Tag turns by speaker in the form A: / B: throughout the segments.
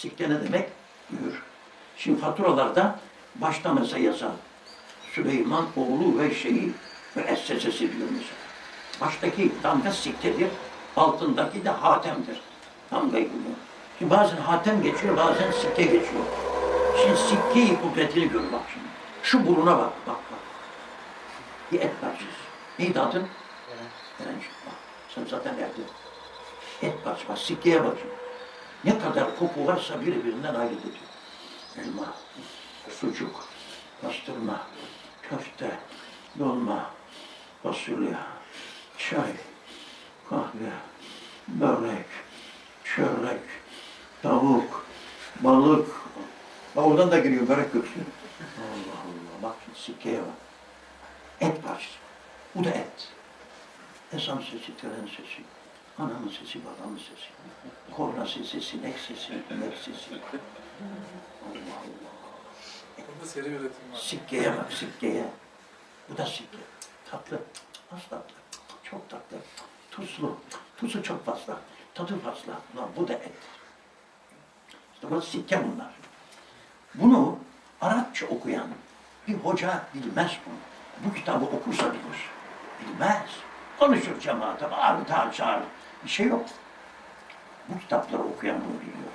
A: Sikke ne demek? Mühür. Şimdi faturalarda başta mesela yazar. Süleyman oğlu ve şeyi müessesesi diyor mesela. Baştaki damga sikkedir, altındaki de hatemdir. Damgayı buluyor. Şimdi bazen hatem geçiyor, bazen sikke geçiyor. Şimdi sikkeyi kudretini gör bak şimdi. Şu buruna bak, bak bak. Bir et parçası. Neydi adın? Erenç. Bak, sen zaten erdin. Et parçası, bak sikkeye bak şimdi. Ne kadar koku varsa birbirinden ayrı. Elma, sucuk, pastırma, köfte, dolma, fasulye, çay, kahve, börek, çörek, tavuk, balık. Bak oradan da giriyor börek kokusu. Allah Allah bak sikkeye bak. Et parçası. Bu da et. Esam sesi, tren sesi, anamın sesi, babamın sesi, korna sesi, sinek sesi, inek sesi. Allah Allah.
B: Burada seri üretim var.
A: Sikkeye bak, sikkeye. Bu da sikke. Tatlı, az tatlı, çok tatlı, tuzlu, tuzu çok fazla, tadı fazla. Ulan bu da et. İşte bu sikke bunlar. Bunu Arapça okuyan bir hoca bilmez bunu. Bu kitabı okursa bilir. Bilmez. Konuşur cemaate, bağır, çağır, çağır. Bir şey yok. Bu kitapları okuyan bunu biliyor.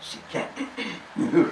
A: Sikke, mühür.